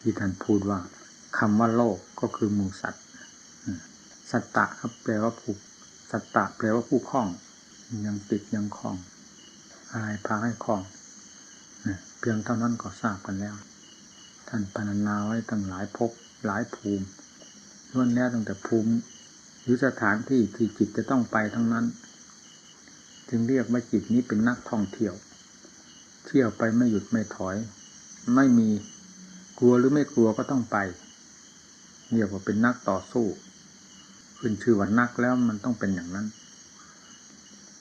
ที่ท่านพูดว่าคำว่าโลกก็คือหมูสัตว์สัตตะครับแปลว่าผู้สัตตะแปลว่าผู้คล้อง ยังติดยังคล้อง อะไรพาให้คล้องเพียงเท่านั้นก็ทราบกันแล้ว ท่านพรรณนาไว้ตั้งหลายภพหลายภูมิล้วนแล้วตั้งแต่ภูมิหรือสถานที่ที่จิตจะต้องไปทั้งนั้น จึงเรียกว่าจิตนี้เป็นนักท่องเที่ยว เที่ยวไปไม่หยุดไม่ถอย ไม่มี กลัวหรือไม่กลัวก็ต้องไปเรียกว่าเป็นนักต่อสู้ ขึ้นชื่อว่านักแล้วมันต้องเป็นอย่างนั้น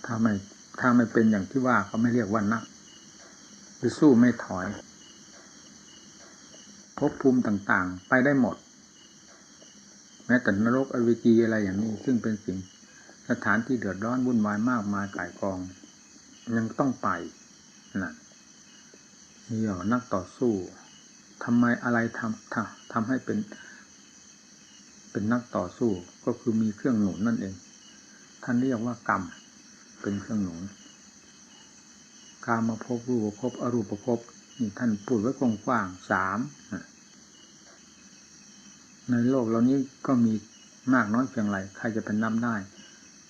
ถ้าไม่ถ้าไม่เป็นอย่างที่ว่าก็ไม่เรียกว่านักคือสู้ไม่ถอยภพภูมิต่างๆ ไปได้หมด แม้แต่นรกอเวจีอะไรอย่างนี้ ซึ่งเป็นสิ่งสถานที่เดือดร้อนวุ่นวายมากมายก่ายกอง ยังต้องไปนะนี่เหรอนักต่อสู้ ทำไมอะไรทำทำทำให้เป็น เป็นนักต่อสู้ก็คือมีเครื่องหนุนนั่นเอง ท่านเรียกว่ากรรม เป็นเครื่องหนุนกามาพบรูปภพอรูปภพนี่ท่านพูดไว้กว้างๆสามในโลกเรานี้ก็มีมากน้อยเพียงไรใครจะเป็นนับได้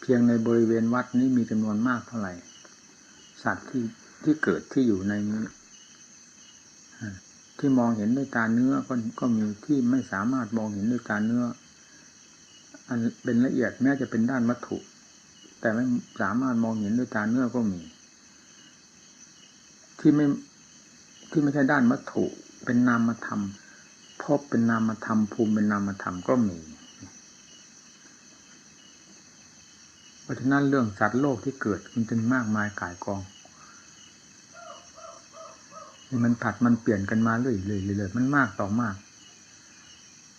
เพียงในบริเวณวัดนี้มีจำนวนมากเท่าไหร่ สัตว์ที่ที่เกิดที่อยู่ในนี้ ที่มองเห็นด้วยตาเนื้อก็ก็มีที่ไม่สามารถมองเห็นด้วยตาเนื้อ อันเป็นละเอียดแม้จะเป็นด้านวัตถุ แต่ไม่สามารถมองเห็นด้วยตาเนื้อก็มี ที่ไม่ที่ไม่ใช่ด้านวัตถุ เป็นนามธรรมพบเป็นนามธรรมภูมิเป็นนามธรรมก็มีเพราะฉะนั้นเรื่องสัตว์โลกที่เกิดมันจึงมากมายกายกอง มันผัดมันเปลี่ยนกันมาเรื่อยๆเรื่อยๆมันมากต่อมาก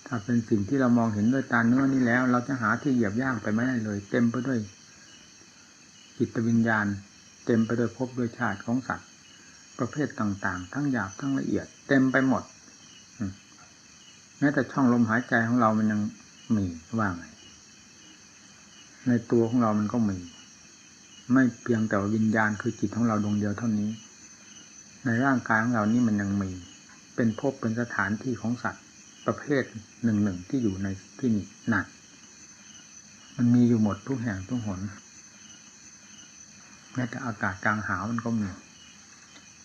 ถ้าเป็นสิ่งที่เรามองเห็นด้วยตาเนื้อนี่แล้ว เราจะหาที่เหยียบย่างไปไม่ได้เลย เต็มไปด้วยจิตวิญญาณ เต็มไปด้วยภพด้วยชาติของสัตว์ ประเภทต่างๆ ทั้งหยาบทั้งละเอียด เต็มไปหมดแม้แต่ช่องลมหายใจของเรามันยังมีว่างไงในตัวของเรามันก็มี ไม่เพียงแต่วิญญาณคือจิตของเราดวงเดียวเท่านี้ ในร่างกายของเรานี่มันยังมี เป็นภพเป็นสถานที่ของสัตว์ประเภทหนึ่งหนึ่งที่อยู่ในที่นี้หนักมันมีอยู่หมดทุกแห่งทุกหนแม้แต่อากาศกลางหาวมันก็มี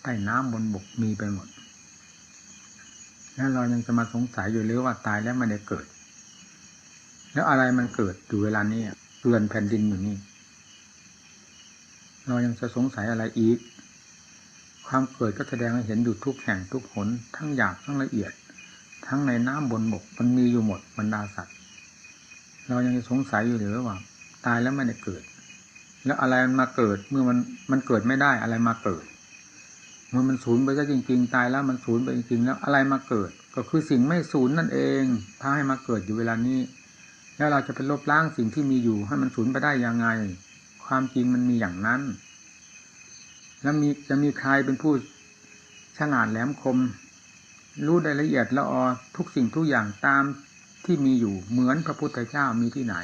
ใต้น้ำบนบกมีไปหมด แล้วเรายังจะมาสงสัยอยู่หรือว่าตายแล้วมันได้เกิด แล้วอะไรมันเกิดอยู่เวลานี้เกลื่อนแผ่นดินอยู่นี่ เรายังจะสงสัยอะไรอีก ความเกิดก็แสดงให้เห็นอยู่ทุกแห่งทุกหนทั้งหยาบทั้งละเอียด ทั้งในน้ำบนบกมันมีอยู่หมดบรรดาสัตว์ เรายังสงสัยอยู่หรือว่า ตายแล้วไม่ได้เกิด แล้วอะไรมันมาเกิดเมื่อมันมันเกิดไม่ได้อะไรมาเกิด เมื่อมันสูญไปซะจริง ๆ ตายแล้วมันสูญไปจริงๆแล้วอะไรมาเกิด ก็คือสิ่งไม่สูญนั่นเองพาให้มาเกิดอยู่เวลานี้ แล้วเราจะไปลบล้างสิ่งที่มีอยู่ให้มันสูญไปได้ยังไง ความจริงมันมีอย่างนั้น แล้วมีจะมีใครเป็นผู้ฉลาดแหลมคม รู้ได้ละเอียดละออทุกสิ่งทุกอย่างตามที่มีอยู่เหมือนพระพุทธเจ้ามีที่ไหน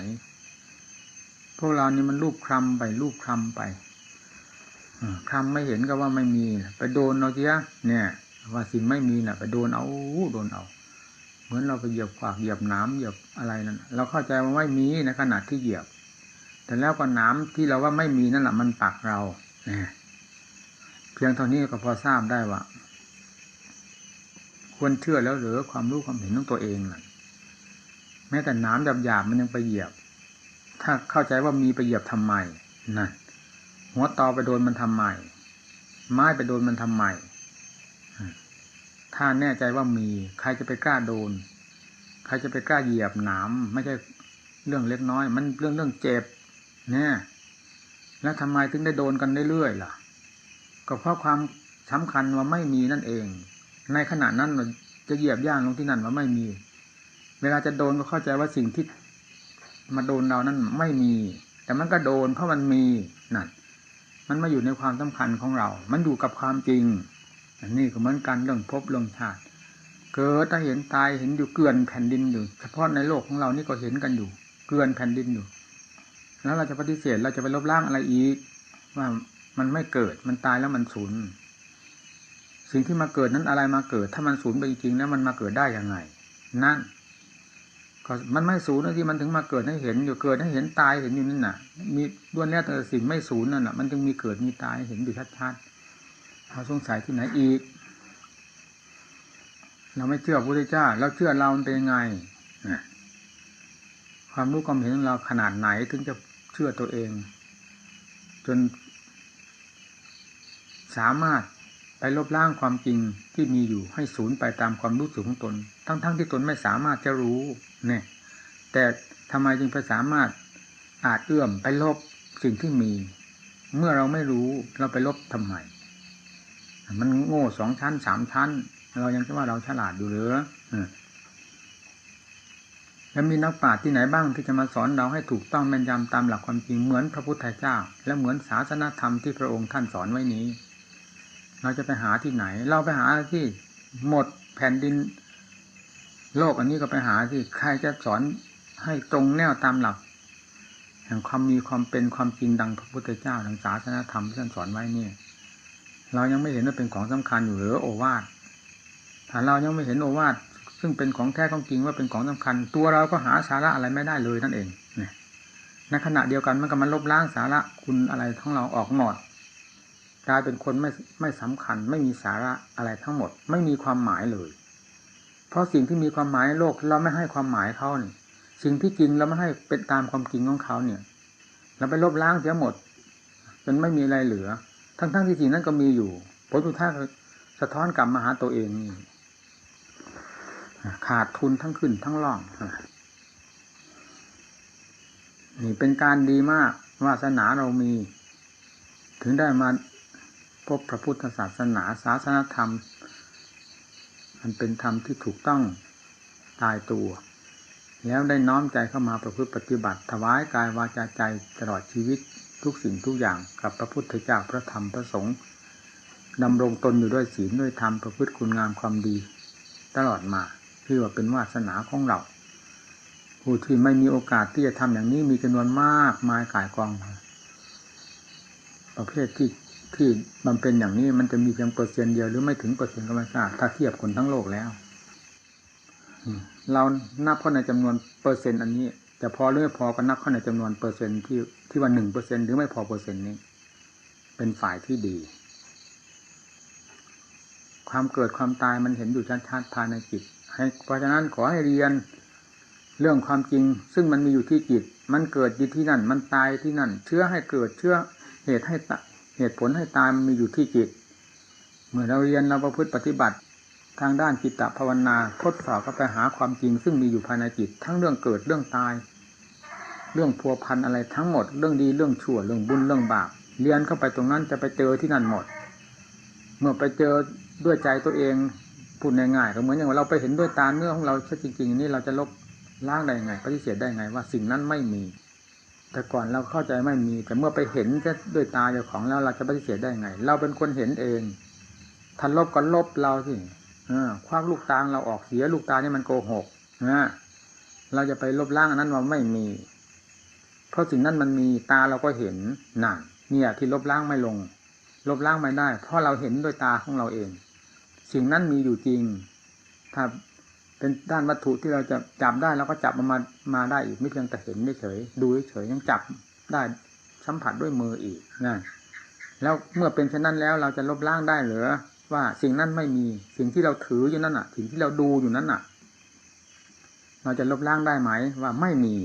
พวกเรานี่มันรูปคลำไปรูปคลำไปคำไม่เห็นก็ว่าไม่มีไปโดนเอาเสียเนี่ย ว่าสิ่งไม่มีน่ะ ไปโดนเอาโดนเอาเหมือนเราไปเหยียบขวากเหยียบน้ำเหยียบอะไรนั่นเราเข้าใจว่าไม่มีในขณะที่เหยียบ แต่แล้วก็น้ำที่เราว่าไม่มีนั่นแหละมันปักเราเนี่ย พียงเท่านี้ก็พอทราบได้ว่า ควรเชื่อแล้วหรือความรู้ความเห็นของตัวเองน่ะแม้แต่น้ำหยาบๆมันยังไปเหยียบ ถ้าเข้าใจว่ามีไปเหยียบทำไมนั่นหัวตอไปโดนมันทำไมไม้ไปโดนมันทำไมถ้าแน่ใจว่ามี ใครจะไปกล้าโดน ใครจะไปกล้าเหยียบหนามไม่ใช่เรื่องเล็กน้อย มันเรื่องเรื่องเจ็บเนี่ยแล้วทำไมถึงได้โดนกันเรื่อยๆล่ะ ก็เพราะความสำคัญว่าไม่มีนั่นเอง ในขณะนั้นเราจะเหยียบย่างลงที่นั่นว่าไม่มี เวลาจะโดนก็เข้าใจว่าสิ่งที่มาโดนเรานั้นไม่มี แต่มันก็โดนเพราะมันมีนั่นมันมาอยู่ในความสำคัญของเรา มันอยู่กับความจริง อันนี้ก็เหมือนกันเรื่องพบเรื่องชาติ เกิดถ้าเห็นตายเห็นอยู่เกลื่อนแผ่นดินอยู่ เฉพาะในโลกของเรานี่ก็เห็นกันอยู่ เกลื่อนแผ่นดินอยู่ แล้วเราจะปฏิเสธเราจะไปลบล้างอะไรอีกว่า มันไม่เกิด มันตายแล้วมันสูญสิ่งที่มาเกิดนั้นอะไรมาเกิด ถ้ามันศูนย์ไปจริงๆแล้วมันมาเกิดได้ยังไง นั่นก็มันไม่ศูนย์นะที่มันถึงมาเกิดให้เห็นอยู่เกิดให้เห็นตายเห็นอยู่นั่นน่ะ มีด้วนแน่แต่สิ่งไม่ศูนย์นั่นน่ะมันจึงมีเกิดมีตายเห็นอยู่ชัดๆเราสงสัยที่ไหนอีก เราไม่เชื่อพระพุทธเจ้าเราเชื่อเรามันเป็นยังไงความรู้ความเห็นของเราขนาดไหนถึงจะเชื่อตัวเอง จน สามารถไปลบล้างความจริงที่มีอยู่ให้ศูนย์ไปตามความรู้สึกของตน ทั้งๆทที่ตนไม่สามารถจะรู้เนี่ยแต่ทำไมจึงไปสามารถอาจเอื้อมไปลบสิ่งที่มี เมื่อเราไม่รู้เราไปลบทำไมมันโง่สองชั้นสามชั้น เรายังจะว่าเราฉลาดอยู่หรือแล้วมีนักปราชญ์ที่ไหนบ้างที่จะมาสอนเราให้ถูกต้องแม่นยำตามหลักความจริงเหมือนพระพุทธเจ้า และเหมือนศาสนธรรมที่พระองค์ท่านสอนไว้นี้ เราจะไปหาที่ไหน เราไปหาที่หมดแผ่นดิน โลกอันนี้ก็ไปหาที่ใครจะสอนให้ตรงแนวตามหลัก แห่งความมีความเป็นความจริงดังพระพุทธเจ้าดังศาสนาธรรมที่ท่านสอนไว้เนี่ย เรายังไม่เห็นว่าเป็นของสำคัญอยู่หรือโอวาทถ้าเรายังไม่เห็นโอวาทซึ่งเป็นของแท้ของจริงว่าเป็นของสำคัญ ตัวเราก็หาสาระอะไรไม่ได้เลยนั่นเองในขณะเดียวกันมันก็มาลบล้างสาระคุณอะไรทั้งเราออกหมด กลายเป็นคนไม่ไม่สำคัญ ไม่มีสาระอะไรทั้งหมด ไม่มีความหมายเลย เพราะสิ่งที่มีความหมายโลกเราไม่ให้ความหมายเขาเนี่ยสิ่งที่จริงเราไม่ให้เป็นตามความจริงของเขาเนี่ย เราไปลบล้างเสียหมดจนไม่มีอะไรเหลือ ทั้งๆทที่สิ่งนั้นก็มีอยู่ผลสุดท้ายสะท้อนกลับมาหาตัวเองนี่ขาดทุนทั้งขึ้นทั้งล่องนี่เป็นการดีมากวาสนาเรามี ถึงได้มา พบพระพุทธศาสนาศาสนธรรม มันเป็นธรรมที่ถูกต้องตายตัว แล้วได้น้อมใจเข้ามาประพฤติปฏิบัติ ถวายกายวาจาใจตลอดชีวิตทุกสิ่งทุกอย่างกับพระพุทธเจ้าพระธรรมพระสงฆ์ดำรงตนอยู่ด้วยศีลด้วยธรรมประพฤติคุณงามความดี ตลอดมาที่ว่าเป็นวาสนาของเรา ผู้ที่ไม่มีโอกาสที่จะทำอย่างนี้มีจำนวนมากมายกายกองประเภทที่ ที่มันเป็นอย่างนี้มันจะมีเพียงเปอร์เซ็นต์เดียวหรือไม่ถึงเปอร์เซ็นต์ก็ไม่ทราบถ้าเทียบคนทั้งโลกแล้วเรานับเข้าในจำนวนเปอร์เซ็นต์อันนี้แต่พอหรือไม่พอก็นับเข้าในจำนวนเปอร์เซ็นต์ที่ที่ว่าหนึ่งเปอร์เซ็นต์หรือไม่พอเปอร์เซ็นต์นี้ เป็นฝ่ายที่ดี ความเกิดความตายมันเห็นอยู่ชัดๆภายในจิตเพราะฉะนั้นขอให้เรียนเรื่องความจริง ซึ่งมันมีอยู่ที่จิต มันเกิดอยู่ที่นั่น มันตายที่นั่น เชื้อให้เกิดเชื้อเหตุให้ เหตุผลให้ตายมันมีอยู่ที่จิต เมื่อเราเรียนเราประพฤติปฏิบัติ ทางด้านจิตตภาวนาทดสอบก็ไปหาความจริง ซึ่งมีอยู่ภายในจิต ทั้งเรื่องเกิดเรื่องตาย เรื่องพัวพันอะไรทั้งหมด เรื่องดีเรื่องชั่วเรื่องบุญเรื่องบาปเรียนเข้าไปตรงนั้นจะไปเจอที่นั่นหมด เมื่อไปเจอด้วยใจตัวเองพูดง่ายๆก็เหมือนอย่างเราไปเห็นด้วยตาเนื้อของเราชัดจริงๆนี่เราจะลบล้างได้ไงปฏิเสธได้ไงว่าสิ่งนั้นไม่มี แต่ก่อนเราเข้าใจไม่มี แต่เมื่อไปเห็นด้วยตาเจ้าของแล้วเราจะปฏิเสธได้ไง เราเป็นคนเห็นเองทันลบก็ลบเราสิคว้างลูกตาเราออกเสียลูกตานี่มันโกหกนะเราจะไปลบล้างอันนั้นว่าไม่มี เพราะสิ่งนั้นมันมีตาเราก็เห็นนั่นเนี่ย ที่ลบล้างไม่ลง ลบล้างไม่ได้ เพราะเราเห็นด้วยตาของเราเอง สิ่งนั้นมีอยู่จริง ถ้า เป็นด้านวัตถุที่เราจะจับได้เราก็จับมามามาได้อีกไม่เพียงแต่เห็นไม่เฉยดูเฉยยังจับได้สัมผัสด้วยมืออีกนั่นแล้วเมื่อเป็นเช่นนั้นแล้วเราจะลบล้างได้หรือว่าสิ่งนั้นไม่มีสิ่งที่เราถืออยู่นั่นอะ สิ่งที่เราดูอยู่นั้นอะ เราจะลบล้างได้ไหมว่าไม่มี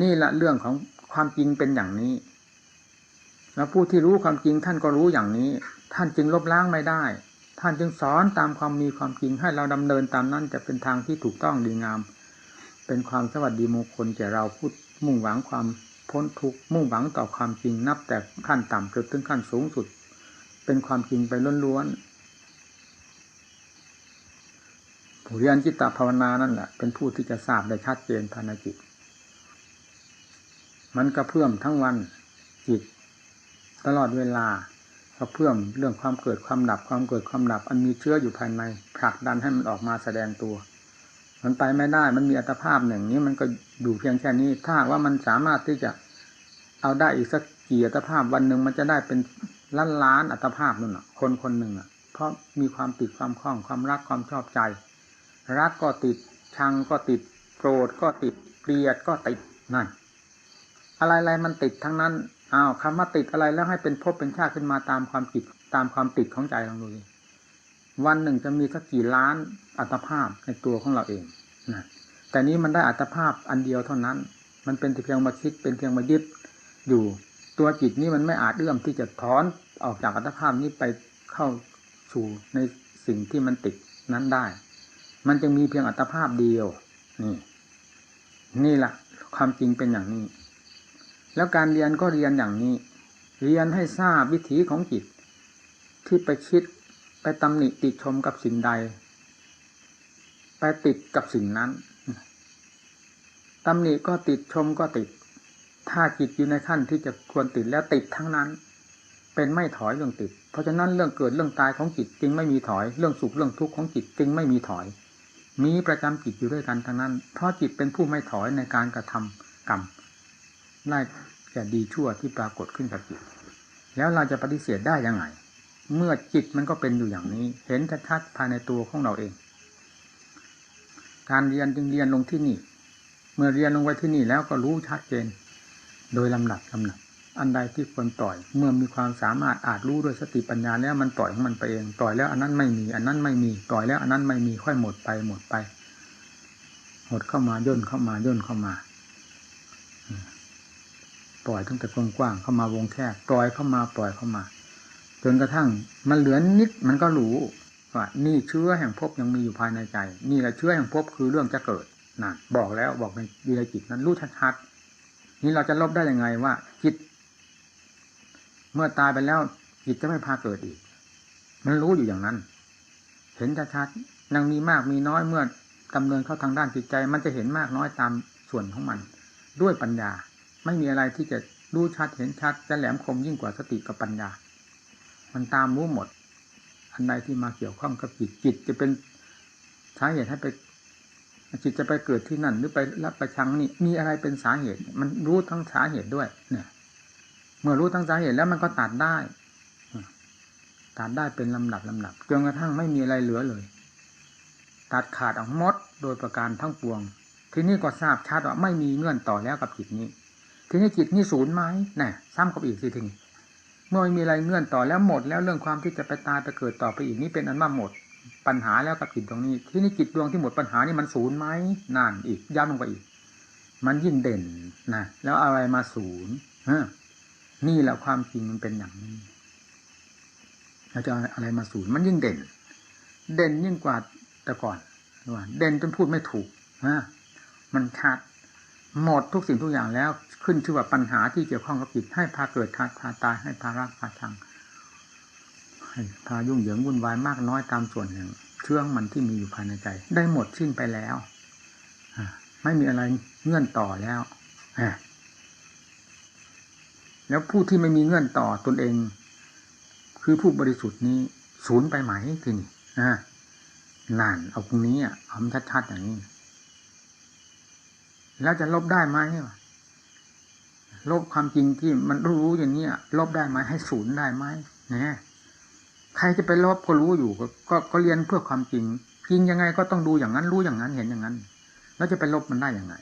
นี่ละเรื่องของความจริงเป็นอย่างนี้ แล้วผู้ที่รู้ความจริงท่านก็รู้อย่างนี้ ท่านจึงลบล้างไม่ได้ ท่านจึงสอนตามความมีความจริงให้เราดำเนินตามนั้นจะเป็นทางที่ถูกต้องดีงาม เป็นความสวัสดีมงคลแก่เราพูดมุ่งหวังความพ้นทุกข์มุ่งหวังต่อความจริงนับแต่ขั้นต่ำจนถึงขั้นสูงสุด เป็นความจริงไปล้วนๆผู้เรียนจิตตภาวนานั่นแหละเป็นผู้ที่จะทราบได้ชัดเจนภายในจิต มันกระเพื่อมทั้งวันจิต ตลอดเวลา ก็เพื่อมเรื่องความเกิดความดับความเกิดความดับอันมีเชื้ออยู่ภายในผลักดันให้มันออกมาแสดงตัว มันไปไม่ได้มันมีอัตภาพหนึ่งนี้มันก็อยู่เพียงแค่นี้ ถ้าว่ามันสามารถที่จะเอาได้อีกสักกี่อัตภาพวันหนึ่งมันจะได้เป็นล้านล้านอัตภาพนั่นแหะคนคนหนึ่งอะ เพราะมีความติดความคล้องความรักความชอบใจ รักก็ติดชังก็ติดโกรธก็ติดเกลียดก็ติดนั่นอะไรๆมันติดทั้งนั้น อ้าวคำว่าติดอะไรแล้วให้เป็นภพเป็นชาติขึ้นมาตามความติดตามความติดของใจลองดูดิวันหนึ่งจะมีสักกี่ล้านอัตภาพในตัวของเราเองนะแต่นี้มันได้อัตภาพอันเดียวเท่านั้น มันเป็นเพียงมาคิดเป็นเพียงมายึดอยู่ ตัวจิตนี้มันไม่อาจเอื้อมที่จะถอนออกจากอัตภาพนี้ไปเข้าสู่ในสิ่งที่มันติดนั้นได้ มันจึงมีเพียงอัตภาพเดียว นี่ นี่แหละความจริงเป็นอย่างนี้ แล้วการเรียนก็เรียนอย่างนี้ เรียนให้ทราบวิถีของจิต ที่ไปคิดไปตำหนิติชมกับสิ่งใด ไปติดกับสิ่งนั้นตำหนิก็ติดชมก็ติด ถ้าจิตอยู่ในขั้นที่จะควรติดแล้วติดทั้งนั้น เป็นไม่ถอยเรื่องติด เพราะฉะนั้นเรื่องเกิดเรื่องตายของจิตจึงไม่มีถอย เรื่องสุขเรื่องทุกข์ของจิตจึงไม่มีถอย มีประจำจิตอยู่ด้วยกันทั้งนั้น เพราะจิตเป็นผู้ไม่ถอยในการกระทำกรรม ไล่แก่ดีชั่วที่ปรากฏขึ้นกับจิต แล้วเราจะปฏิเสธได้ยังไง เมื่อจิตมันก็เป็นอยู่อย่างนี้ เห็นชัดๆภายในตัวของเราเอง การเรียนจึงเรียนลงที่นี่ เมื่อเรียนลงไว้ที่นี่แล้วก็รู้ชัดเจน โดยลำดับลำดับอันใดที่ควรปล่อย เมื่อมีความสามารถอาจรู้ด้วยสติปัญญาแล้วมันปล่อยของมันไปเองปล่อยแล้วอันนั้นไม่มี อันนั้นไม่มีปล่อยแล้วอันนั้นไม่มีค่อยหมดไปหมดไป หมดเข้ามาย่นเข้ามาย่นเข้ามา ล่อยตั้งแต่กว้างๆเข้ามาวงแคบปล่อยเข้ามาปล่อยเข้ามา จนกระทั่งมันเหลือนิดมันก็รู้ว่านี่เชื้อแห่งภพยังมีอยู่ภายในใจ นี่แหละเชื้อแห่งภพคือเรื่องจะเกิดนะบอกแล้วบอกในวิริจิตนั้นรู้ชัดๆนี่เราจะลบได้ยังไงว่า จิต เมื่อตายไปแล้วจิตจะไม่พาเกิดอีก มันรู้อยู่อย่างนั้น เห็นชัดๆยังมีมากมีน้อยเมื่อดำเนินเข้าทางด้านจิตใจ มันจะเห็นมากน้อยตามส่วนของมัน ด้วยปัญญา ไม่มีอะไรที่จะรู้ชัดเห็นชัดจะแหลมคมยิ่งกว่าสติกับปัญญา มันตามรู้หมด อันใดที่มาเกี่ยวข้องกับจิตจิตจะเป็นสาเหตุให้ไปจิตจะไปเกิดที่นั่น หรือไปรับประชังนี่มีอะไรเป็นสาเหตุ มันรู้ทั้งสาเหตุด้วย เนี่ย เมื่อรู้ทั้งสาเหตุแล้วมันก็ตัดได้ตัดได้เป็นลำดับลำดับจนกระทั่งไม่มีอะไรเหลือเลย ตัดขาดออกหมดโดยประการทั้งปวง ทีนี้ก็ทราบชัดว่าไม่มีเงื่อนต่อแล้วกับจิตนี้ ทีนี้จิตนี่ศูนย์ไหมน่ซ้ำกับอีกสิทีนี้เมื่อไม่มีอะไรเงื่อนต่อแล้วหมด แล้วเรื่องความที่จะไปตายไปเกิดต่อไปอีกนี้เป็นอันว่าหมด ปัญหาแล้วกับจิตตรงนี้ ที่นี่จิตดวงที่หมดปัญหานี่มันศูนย์ไหมนั่นอีกย้ำลงไปอีก มันยิ่งเด่นนะแล้วอะไรมาศูนย์ฮะนี่แหละความจริงมันเป็นอย่างนี้เราจะอะไรมาศูนย์มันยิ่งเด่น เด่นยิ่งกว่าแต่ก่อนว่าเด่นจนพูดไม่ถูกฮะมันชัดหมดทุกสิ่งทุกอย่างแล้ว ขึ้นชื่อว่าปัญหาที่เกี่ยวข้องกับจิตให้พาเกิดทาพาตายให้พารักพาชังให้พายุ่งเหยิงวุ่นวายมากน้อยตามส่วนหนึ่งเชื่องมันที่มีอยู่ภายในใจ ได้หมดสิ้นไปแล้วไม่มีอะไรเงื่อนต่อแล้วแล้วผู้ที่ไม่มีเงื่อนต่อตนเอง คือผู้บริสุทธิ์นี้ศูนย์ไปไหมทีนี่นานเอาตรงนี้อะเอาชัดๆอย่างนี้ แล้วจะลบได้ไหม ลบความจริงที่มันรู้อย่างนี้ลบได้ไหมให้ศูนย์ได้ไหมเนี่ยใครจะไปลบก็รู้อยู่ก็ก็เรียนเพื่อความจริงจริงยังไงก็ต้องดูอย่างนั้นรู้อย่างนั้นเห็นอย่างนั้น แล้วจะไปลบมันได้อย่างไง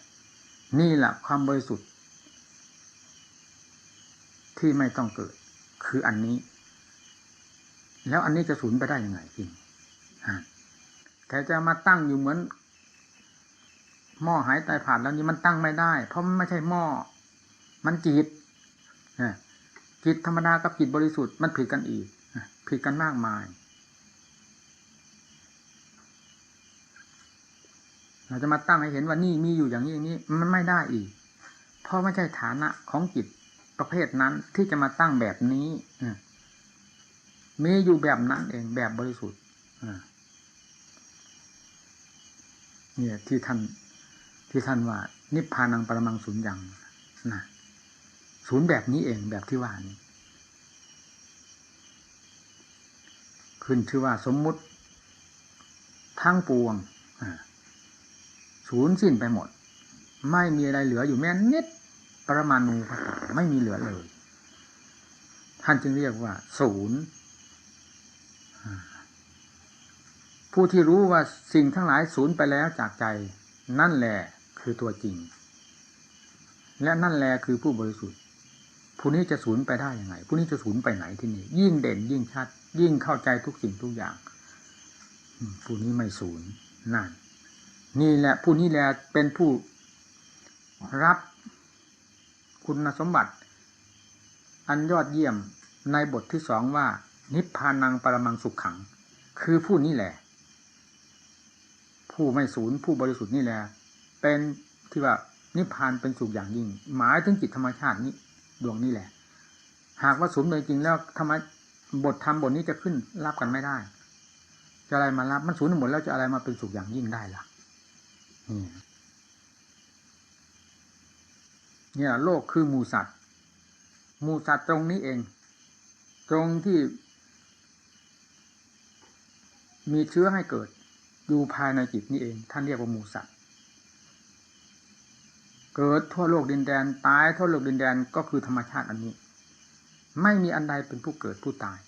นี่แหละความบริสุทธิ์ ที่ไม่ต้องเกิด คืออันนี้ แล้วอันนี้จะสูญไปได้ยังไงจริงแต่จะมาตั้งอยู่เหมือนหม้อหายตายผ่านแล้วนี้มันตั้งไม่ได้ เพราะมันไม่ใช่หม้อ มันจิตจิตธรรมดากับจิตบริสุทธิ์มันผิดกันอีกผิดกันมากมาย เราจะมาตั้งให้เห็นว่านี่มีอยู่อย่างนี้อย่างนี้ มันไม่ได้อีก เพราะไม่ใช่ฐานะของจิตประเภทนั้นที่จะมาตั้งแบบนี้มีอยู่แบบนั้นเองแบบบริสุทธิ์เนี่ยที่ท่านที่ท่านว่า นิพพานังปรมังศูนย์อย่างนะ ศูนย์แบบนี้เองแบบที่ว่านี้ ขึ้นชื่อว่าสมมุติทั้งปวงศูนย์สิ้นไปหมด ไม่มีอะไรเหลืออยู่แม้นิดประมาณูไม่มีเหลือเลย ท่านจึงเรียกว่า ศูนย์ผู้ที่รู้ว่าสิ่งทั้งหลายสูญไปแล้วจากใจ นั่นแหละคือตัวจริง และนั่นแหละคือผู้บริสุทธิ์ ผู้นี้จะสูญไปได้ยังไง ผู้นี้จะสูญไปไหนที่นี่ ยิ่งเด่นยิ่งชัด ยิ่งเข้าใจทุกสิ่งทุกอย่าง ผู้นี้ไม่สูญนั่น นี่แหละ ผู้นี้แหละเป็นผู้รับคุณสมบัติ อันยอดเยี่ยมในบทที่สองว่า นิพพานังปรมังสุขขัง คือผู้นี้แหละ ผู้ไม่สูญผู้บริสุทธิ์นี่แหละเป็นที่ว่านิพพานเป็นสุขอย่างยิ่ง หมายถึงจิตธรรมชาตินี้ ดวงนี้แหละ หากว่าสูญโดยจริงแล้วธรรมะบทธรรมบทนี้จะขึ้นรับกันไม่ได้ จะอะไรมารับมันสูญหมดแล้วจะอะไรมาเป็นสุขอย่างยิ่งได้ล่ะนี่เนี่ยโลกคือหมูสัตว์หมูสัตว์ตรงนี้เอง ตรงที่ มีเชื้อให้เกิดอยู่ภายในจิตนี่เอง ท่านเรียกว่าหมูสัตว์ เกิดทั่วโลกดินแดนตายทั่วโลกดินแดนก็คือธรรมชาติอันนี้ ไม่มีอันใดเป็นผู้เกิดผู้ตาย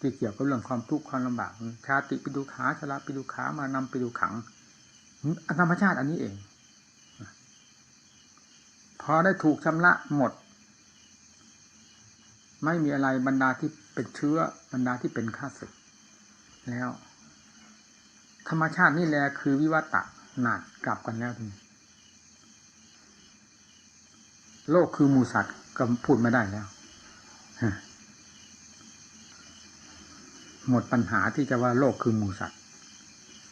ที่เกี่ยวกับเรื่องความทุกข์ความลำบากชาติปิดุขาชราปิดุขามานำปิดุขังธรรมชาติอันนี้เอง พอได้ถูกชำระหมด ไม่มีอะไรบรรดาที่เป็นเชื้อบรรดาที่เป็นข้าศึก แล้ว ธรรมชาตินี่แหละคือวิวัตะหนาดกลับกันแล้วทีนี้ โลกคือหมูสัตว์ก็พูดไม่ได้แล้วหมดปัญหาที่จะว่าโลกคือหมูสัตว์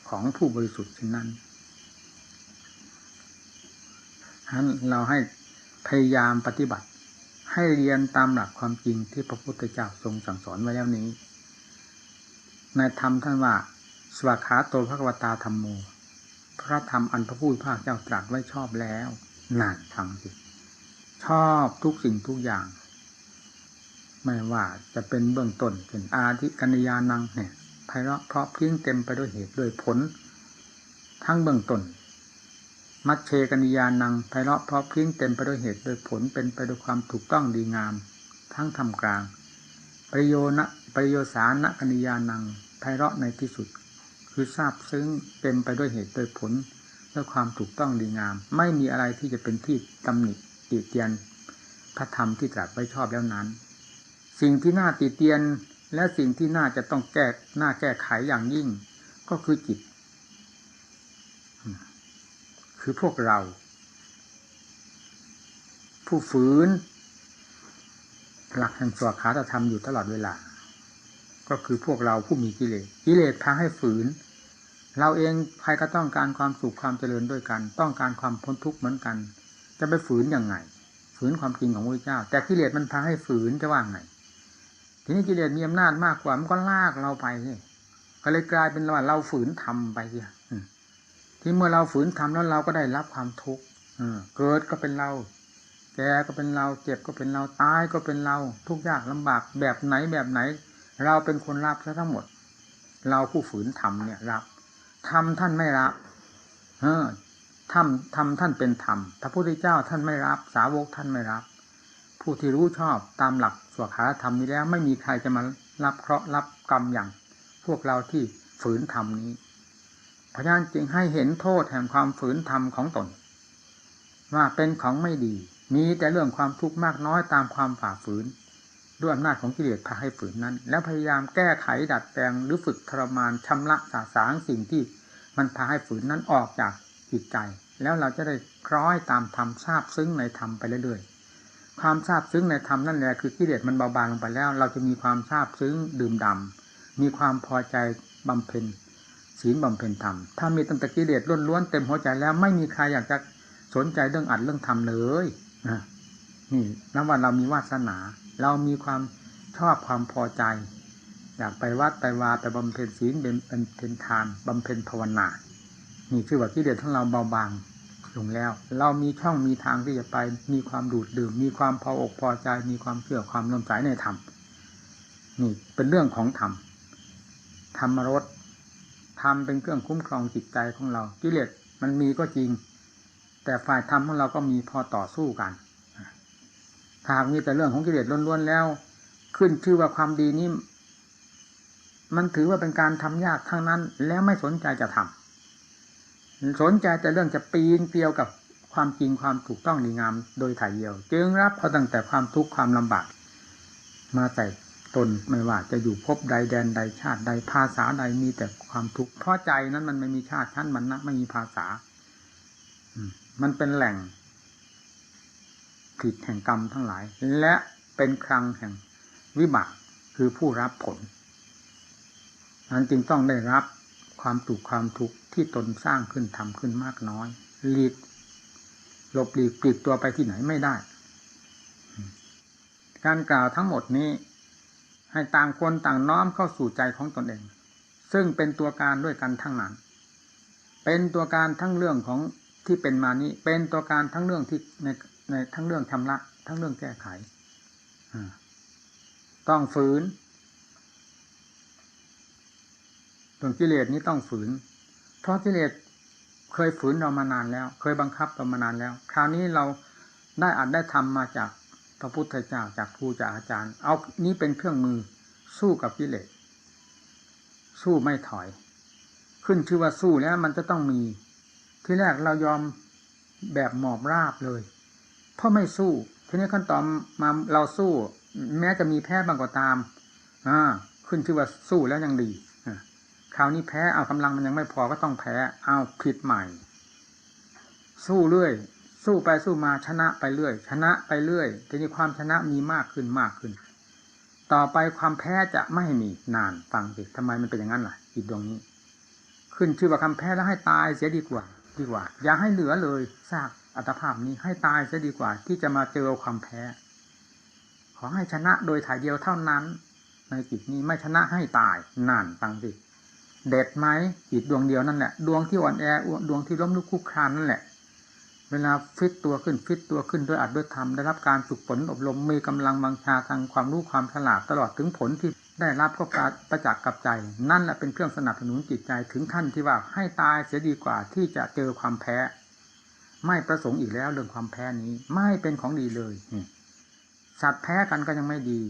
ของผู้บริสุทธิ์เช่นนั้นฉะนั้นเราให้พยายามปฏิบัติ ให้เรียนตามหลักความจริงที่พระพุทธเจ้าทรงสั่งสอนไว้แล้วนี้ ในธรรมท่านว่า สวาขาโตภควตาธรรมโม พระธรรมอันพระผู้ภาคเจ้าตรัสไว้ชอบแล้วนานทำสิ ชอบทุกสิ่งทุกอย่าง ไม่ว่าจะเป็นเบื้องต้นเป็นอาทิกัญญานังเนี่ยไพเราะเพราะพริ้งเต็มไปด้วยเหตุด้วยผล ทั้งเบื้องต้นมัชเชกัญญานังไพเราะเพราะพริ้งเต็มไปด้วยเหตุด้วยผลเป็นไปด้วยความถูกต้องดีงาม ทั้งทำกลางประโยนะประโยสานะกัญญานังไพเราะในที่สุด คือทราบซึ้งเต็มไปด้วยเหตุด้วยผลด้วยความถูกต้องดีงาม ไม่มีอะไรที่จะเป็นที่ตำหนิ ติเตียนพระธรรมที่ตรัสไว้ชอบแล้วนั้น สิ่งที่น่าติเตียนและสิ่งที่น่าจะต้องแก้น่าแก้ไขอย่างยิ่ง ก็คือจิต คือพวกเรา ผู้ฝืน หลักแห่งสวขาตธรรมอยู่ตลอดเวลา ก็คือพวกเราผู้มีกิเลสกิเลสพาให้ฝืน เราเองใครก็ต้องการความสุขความเจริญด้วยกัน ต้องการความพ้นทุกข์เหมือนกัน จะไปฝืนยังไง ฝืนความจริงของพระเจ้า แต่กิเลสมันพาให้ฝืนจะว่าไง ทีนี้กิเลสมีอำนาจมากกว่ามันก็ลากเราไปสิก็เลยกลายเป็นว่าเราฝืนทำไปที่เมื่อเราฝืนทำแล้วเราก็ได้รับความทุกข์เกิดก็เป็นเรา แก่ก็เป็นเรา เจ็บก็เป็นเรา ตายก็เป็นเรา ทุกยากลำบากแบบไหนแบบไหน เราเป็นคนรับซะทั้งหมด เราผู้ฝืนทำเนี่ยรับทำท่านไม่รับเออ ทำทำท่านเป็นธรรมพระพุทธเจ้าท่านไม่รับ สาวกท่านไม่รับ ผู้ที่รู้ชอบตามหลักสวขาธรรมนี้แล้ว ไม่มีใครจะมารับเคราะห์รับกรรมอย่าง พวกเราที่ฝืนธรรมนี้พระญาณจึงให้เห็นโทษแห่งความฝืนธรรมของตน ว่าเป็นของไม่ดี มีแต่เรื่องความทุกข์มากน้อยตามความฝ่าฝืน ด้วยอำนาจของกิเลสพาให้ฝืนนั้น แล้วพยายามแก้ไขดัดแปลงหรือฝึกทรมานชำระสาสางสิ่งที่มันพาให้ฝืนนั้นออกจาก จิตใจ แล้วเราจะได้คล้อยตามธรรมทราบซึ้งในธรรมไปเรื่อยๆความทราบซึ้งในธรรมนั่นแหละคือกิเลสมันเบาบางลงไปแล้ว เราจะมีความทราบซึ้งดื่มดำมีความพอใจบำเพ็ญศีลบำเพ็ญธรรม ถ้ามีตั้งแต่กิเลสล้วนๆเต็มหัวใจแล้วไม่มีใครอยากจะสนใจเรื่องอัดเรื่องทำเลยนะนี่นับว่าเรามีวาสนา เรามีความชอบความพอใจ อยากไปวัดไปวาไปบำเพ็ญศีลเป็นเป็นทานบำเพ็ญภาวนา นี่ชื่อว่ากิเลสของเราเบาบางลงแล้ว เรามีช่องมีทางที่จะไป มีความดูดดื่ม มีความพออกพอใจ มีความเชื่อความนมใจในธรรมนี่เป็นเรื่องของธรรมธรรมรสธรรมเป็นเครื่องคุ้มครองจิตใจของเรากิเลสมันมีก็จริง แต่ฝ่ายธรรมของเราก็มีพอต่อสู้กันหากมีแต่เรื่องของกิเลสล้วนๆแล้ว ขึ้นชื่อว่าความดีนี้มันถือว่าเป็นการทำยากทั้งนั้น แล้วไม่สนใจจะทำ สนใจแต่เรื่องจะปีนเกลียวกับความจริงความถูกต้องดีงามโดยถ่ายเดียว จึงรับเอาตั้งแต่ความทุกข์ความลำบาก มาใส่ตนไม่ว่าจะอยู่พบใดแดนใดชาติใดภาษาใดมีแต่ความทุกข์เพราะใจนั้นมันไม่มีชาติชั้นมันนะไม่มีภาษา มันเป็นแหล่งผิดแห่งกรรมทั้งหลาย และเป็นครังแห่งวิบากคือผู้รับผลนั้นจึงต้องได้รับ ความถูกความทุกข์ที่ตนสร้างขึ้นทำขึ้นมากน้อยหลีกหลบหลีกปลีกตัวไปที่ไหนไม่ได้ การกล่าวทั้งหมดนี้ ให้ต่างคนต่างน้อมเข้าสู่ใจของตนเอง ซึ่งเป็นตัวการด้วยกันทั้งนั้น เป็นตัวการทั้งเรื่องของที่เป็นมานี้ เป็นตัวการทั้งเรื่องที่ในในทั้งเรื่องชำระ ทั้งเรื่องแก้ไขต้องฝืน เรื่องกิเลสนี้ต้องฝืน เพราะกิเลสเคยฝืนเรามานานแล้ว เคยบังคับเรามานานแล้ว คราวนี้เราได้อาจได้ทำมาจากพระพุทธเจ้าจากครูจากอาจารย์ เอานี้เป็นเครื่องมือสู้กับกิเลสสู้ไม่ถอย ขึ้นชื่อว่าสู้แล้วมันจะต้องมี ที่แรกเรายอมแบบหมอบราบเลย เพราะไม่สู้ทีนี้ขั้นตอนมาเราสู้ แม้จะมีแพ้บางก็ตามอ่าขึ้นชื่อว่าสู้แล้วยังดี คราวนี้แพ้เอากำลังมันยังไม่พอก็ต้องแพ้เอาผิดใหม่ สู้เรื่อย สู้ไปสู้มาชนะไปเรื่อย ชนะไปเรื่อยทีนี้ความชนะมีมากขึ้นมากขึ้น ต่อไปความแพ้จะไม่มีนานฟังสิทำไมมันเป็นอย่างนั้นล่ะอีกตรงนี้ ขึ้นชื่อว่าคำแพ้แล้วให้ตายเสียดีกว่า ดีกว่า อย่าให้เหลือเลยซากอัตภาพนี้ให้ตายเสียดีกว่า ที่จะมาเจอความแพ้ ขอให้ชนะโดยถ่ายเดียวเท่านั้น ในจิตนี้ไม่ชนะให้ตายนานฟังสิ เด็ดไหมจิตดวงเดียวนั่นแหละดวงที่อ่อนแอดวงที่ล้มลุกคุกคานนั่นแหละ เวลาฟิตตัวขึ้นฟิตตัวขึ้นด้วยอัดด้วยธรรมได้รับการฝึกฝนอบรมมีกำลังบังชาทางความรู้ความฉลาดตลอดถึงผลที่ได้รับก็ประจักษ์กับใจ นั่นแหละเป็นเครื่องสนับสนุนจิตใจถึงขั้นที่ว่าให้ตายเสียดีกว่าที่จะเจอความแพ้ ไม่ประสงค์อีกแล้วเรื่องความแพ้นี้ไม่เป็นของดีเลยสัตว์แพ้กันก็ยังไม่ดี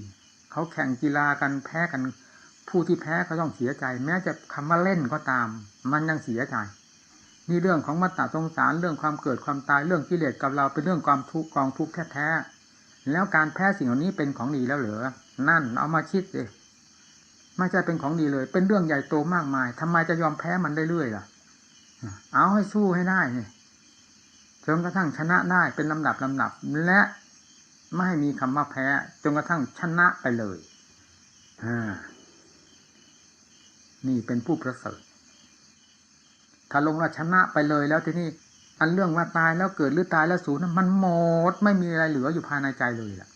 เขาแข่งกีฬากันแพ้กัน ผู้ที่แพ้ก็ต้องเสียใจ แม้จะคำว่าเล่นก็ตาม มันยังเสียใจนี่เรื่องของมัตตาสงสารเรื่องความเกิดความตายเรื่องกิเลสกับเราเป็นเรื่องความทุกข์กองทุกข์แท้ๆแล้วการแพ้สิ่งเหล่านี้เป็นของดีแล้วเหรอนั่นเอามาคิดเลยไม่ใช่เป็นของดีเลย เป็นเรื่องใหญ่โตมากมายทำไมจะยอมแพ้มันได้เรื่อยล่ะ เอาให้สู้ให้ได้เนี่ยจนกระทั่งชนะได้เป็นลำดับลำดับ และไม่ให้มีคำว่าแพ้จนกระทั่งชนะไปเลยอ่า นี่เป็นผู้ประเสริฐถ้าลงราชนะไปเลยแล้วทีนี้อันเรื่องว่าตายแล้วเกิดหรือตายแล้วสูญมันหมดไม่มีอะไรเหลืออยู่ภายในใจเลยล่ะ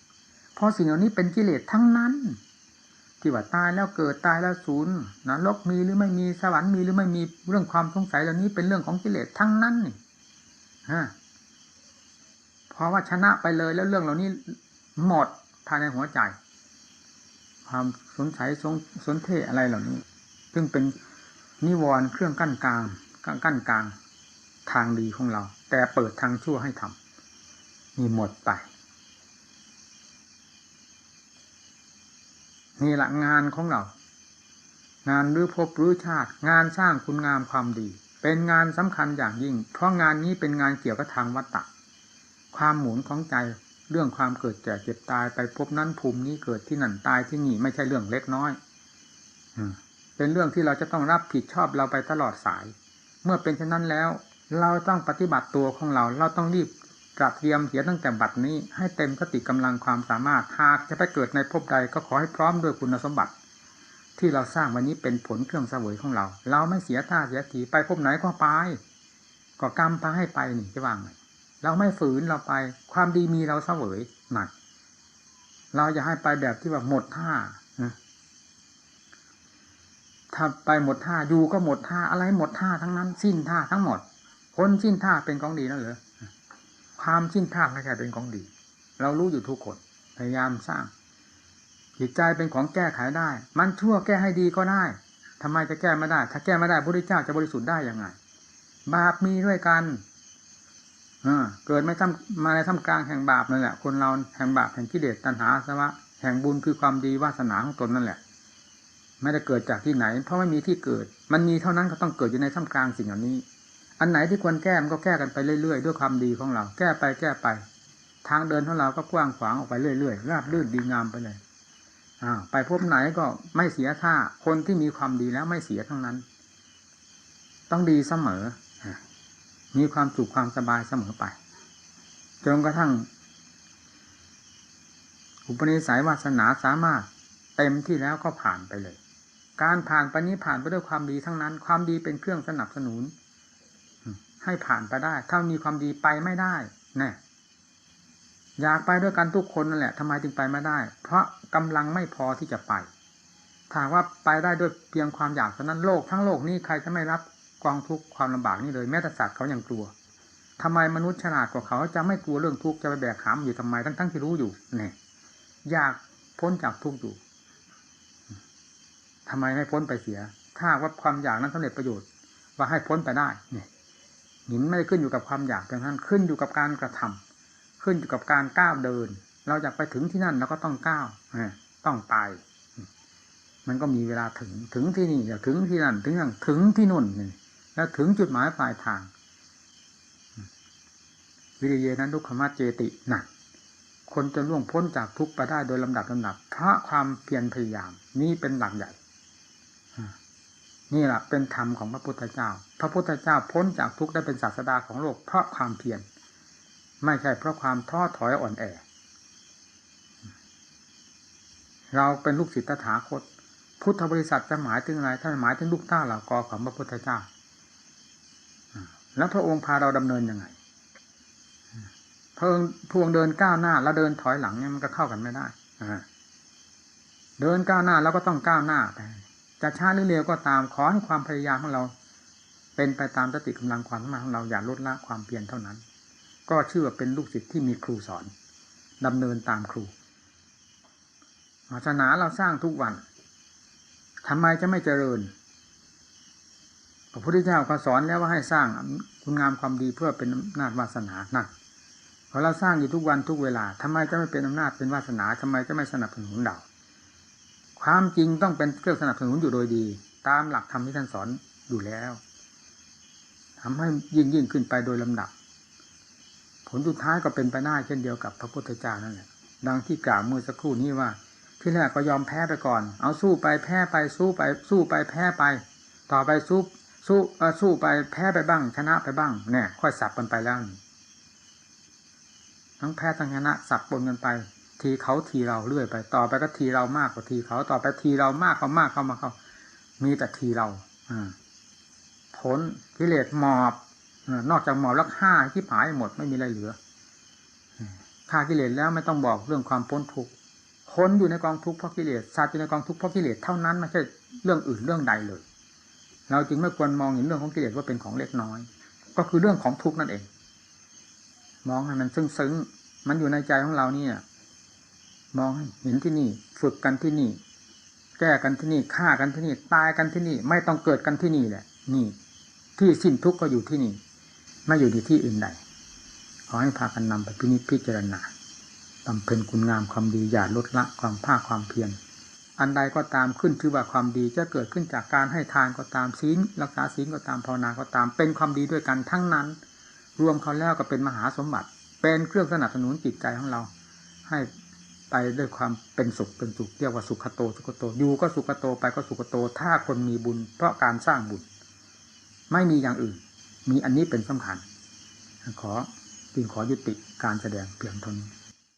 เพราะสิ่งเหล่านี้เป็นกิเลสทั้งนั้น ที่ว่าตายแล้วเกิดตายแล้วสูญนรกมีหรือไม่มีสวรรค์มีหรือไม่มีเรื่องความสงสัยเหล่านี้เป็นเรื่องของกิเลสทั้งนั้นนี่ฮะเพราะว่าชนะไปเลยแล้วเรื่องเหล่านี้หมดภายในหัวใจ ความสงสัยสงสนเทอะไรเหล่านี้ ซึ่งเป็นนิวรณ์เครื่องกั้นกลางกั้นกลางทางดีของเรา แต่เปิดทางชั่วให้ทำมีหมดไปนี่แหละงานของเรา งานรือพบรือชาติ งานสร้างคุณงามความดี เป็นงานสำคัญอย่างยิ่ง เพราะงานนี้เป็นงานเกี่ยวกับทางวัตตะ ความหมุนของใจเรื่องความเกิดแก่เจ็บตายไปพบนั้นภูมินี้เกิดที่นั่นตายที่นี่ไม่ใช่เรื่องเล็กน้อย เป็นเรื่องที่เราจะต้องรับผิดชอบเราไปตลอดสาย เมื่อเป็นเช่นนั้นแล้ว เราต้องปฏิบัติตัวของเรา เราต้องรีบตระเตรียมเสียตั้งแต่บัดนี้ ให้เต็มสติกำลังความสามารถหากจะไปเกิดในภพใดก็ขอให้พร้อมด้วยคุณสมบัติ ที่เราสร้างวันนี้เป็นผลเครื่องเสวยของเรา เราไม่เสียท่าเสียทีไปพบไหนก็ไปก็กรรมพาให้ไปนี่จะว่างไงเราไม่ฝืนเราไป ความดีมีเราเสวยหนัก เราอย่าให้ไปแบบที่ว่าหมดท่า ถ้าไปหมดท่าอยู่ก็หมดท่าอะไรหมดท่าทั้งนั้น สิ้นท่าทั้งหมดคนสิ้นท่าเป็นของดีแล้วเหรอความสิ้นท่าไม่ใช่เป็นของดี เรารู้อยู่ทุกคนพยายามสร้างจิตใจเป็นของแก้ไขได้ มันชั่วแก้ให้ดีก็ได้ทำไมจะแก้ไม่ได้ ถ้าแก้ไม่ได้พระพุทธเจ้าจะบริสุทธิ์ได้ยังไง บาปมีด้วยกันเกิดไม่ทำมาในท่ามกลางแห่งบาปนั่นแหละ คนเราแห่งบาปแห่งกิเลสตัณหาสวะแห่งบุญคือความดีวาสนาของตนนั่นแหละ ไม่ได้เกิดจากที่ไหน เพราะไม่มีที่เกิด มันมีเท่านั้นก็ต้องเกิดอยู่ในท่ามกลางสิ่งเหล่านี้ อันไหนที่ควรแก้มันก็แก้กันไปเรื่อยๆ ด้วยความดีของเรา แก้ไปแก้ไป ทางเดินของเราก็กว้างขวางออกไปเรื่อยๆ ราบรื่นดีงามไปเลยอ่าไปพบไหนก็ไม่เสียท่า คนที่มีความดีแล้วไม่เสียทั้งนั้น ต้องดีเสมอ มีความสุขความสบายเสมอไป จนกระทั่ง อุปนิสัยวาสนาสามารถเต็มที่แล้วก็ผ่านไปเลย การผ่านไปนี้ผ่านไปด้วยความดีทั้งนั้น ความดีเป็นเครื่องสนับสนุน ให้ผ่านไปได้ ถ้ามีความดีไปไม่ได้แน่อยากไปด้วยกันทุกคนนั่นแหละทำไมจึงไปไม่ได้ เพราะกำลังไม่พอที่จะไปถ้าว่าไปได้ด้วยเพียงความอยากเท่านั้นโลกทั้งโลกนี้ใครจะไม่รับกองทุกข์ความลำบากนี่เลยแม้แต่สัตว์เขายังกลัวทำไมมนุษย์ฉลาดกว่าเขาจะไม่กลัวเรื่องทุกข์จะไปแบกหามอยู่ทำไมทั้งทั้งที่รู้อยู่เนี่ยอยากพ้นจากทุกข์อยู่ ทำไมไม่พ้นไปเสีย ถ้าว่าความอยากนั้นสำเร็จประโยชน์ ว่าให้พ้นไปได้เนี่ยหินไม่ได้ขึ้นอยู่กับความอยากเพียงนั้นขึ้นอยู่กับการกระทำขึ้นอยู่กับการก้าวเดิน เราอยากไปถึงที่นั่นเราก็ต้องก้าวต้องไป มันก็มีเวลาถึงถึงที่นี่อยากถึงที่นั่น ถึงอย่างถึงที่นู่นแล้วถึงจุดหมายปลายทาง วิริเยนั้นทุกขมาเจติหนักคนจะล่วงพ้นจากทุกข์ไปได้โดยลำดับลำดับเพราะความเพียรพยายาม นี่เป็นหลักใหญ่ นี่แหละเป็นธรรมของพระพุทธเจ้า พระพุทธเจ้าพ้นจากทุกข์ได้เป็นศาสดาของโลกเพราะความเพียรไม่ใช่เพราะความท้อถอยอ่อนแอ เราเป็นลูกศิษย์ตถาคต พุทธบริษัทจะหมายถึงอะไรท่านหมายถึงลูกต้าเหล่ากอของพระพุทธเจ้า แล้วพระองค์พาเราดำเนินยังไงพระองค์พวงเดินก้าวหน้า แล้วเดินถอยหลังเนี่ยมันก็เข้ากันไม่ได้เดินก้าวหน้าแล้วก็ต้องก้าวหน้าไป จะช้าหรือเร็วก็ตามขอให้ความพยายามของเรา เป็นไปตามสติกำลังความสามารถของเราอย่าลดละความเพียรเท่านั้น ก็ชื่อว่าเป็นลูกศิษย์ที่มีครูสอนดำเนินตามครูศาสนาเราสร้างทุกวันทำไมจะไม่เจริญพระพุทธเจ้าก็สอนแล้วว่าให้สร้างคุณงามความดีเพื่อเป็นอำนาจวาสนานั่นพอเราสร้างอยู่ทุกวันทุกเวลาทำไมจะไม่เป็นอำนาจเป็นวาสนาทำไมจะไม่สนับสนุนเรา ความจริงต้องเป็นเครื่องสนับสนุนอยู่โดยดี ตามหลักธรรมที่ท่านสอนอยู่แล้วทำให้ยิ่งยิ่งขึ้นไปโดยลำดับ ผลสุดท้ายก็เป็นไปได้เช่นเดียวกับพระพุทธเจ้านั่นแหละดังที่กล่าวเมื่อสักครู่นี้ว่า ที่แรกก็ยอมแพ้ไปก่อน เอาสู้ไปแพ้ไปสู้ไป สู้ไปแพ้ไป ต่อไปสู้สู้สู้ไปแพ้ไปบ้าง ชนะไปบ้างเนี่ยค่อยสับกันไปแล้วทั้งแพ้ทั้งชนะสับปนกันไป ทีเขาทีเราเรื่อยไป ต่อไปก็ทีเรามากกว่าทีเขาต่อไปทีเรามากเขามากเข้ามาเขามีแต่ทีเราอ่าผลกิเลสหมอบนอกจากหมอบแล้วฆ่าที่ผายหมดไม่มีอะไรเหลือฆ่ากิเลสแล้วไม่ต้องบอกเรื่องความพ้นทุกข์คนอยู่ในกองทุกข์เพราะกิเลสสัตว์อยู่ในกองทุกข์เพราะกิเลสเท่านั้นไม่ใช่เรื่องอื่นเรื่องใดเลย เราจึงไม่ควรมองเห็นเรื่องของกิเลสว่าเป็นของเล็กน้อย ก็คือเรื่องของทุกข์นั่นเอง มองให้มันซึ้งๆมันอยู่ในใจของเราเนี่ย มองเห็นที่นี่ ฝึกกันที่นี่ แก้กันที่นี่ฆ่ากันที่นี่ตายกันที่นี่ ไม่ต้องเกิดกันที่นี่แหละ นี่ ที่สิ้นทุกข์ก็อยู่ที่นี่ ไม่อยู่ที่ที่อื่นใดขอให้พากันนำไปพินิจพิจารณาบำเพ็ญคุณงามความดีอย่าลดละความภาคความเพียรอันใดก็ตามขึ้นชื่อว่าความดีจะเกิดขึ้นจากการให้ทานก็ตามศีลรักษาศีลก็ตามภาวนาก็ตาม เป็นความดีด้วยกันทั้งนั้น รวมเขาแล้วก็เป็นมหาสมบัติ เป็นเครื่องสนับสนุนจิตใจของเรา ให้ ไปด้วยความเป็นสุขเป็นสุขเรียกว่าสุขโตสุขโตอยู่ก็สุขโตไปก็สุขโต ถ้าคนมีบุญ เพราะการสร้างบุญ ไม่มีอย่างอื่น มีอันนี้เป็นสำคัญ ขอจึงขอยุติการแสดงเพียงเท่านี้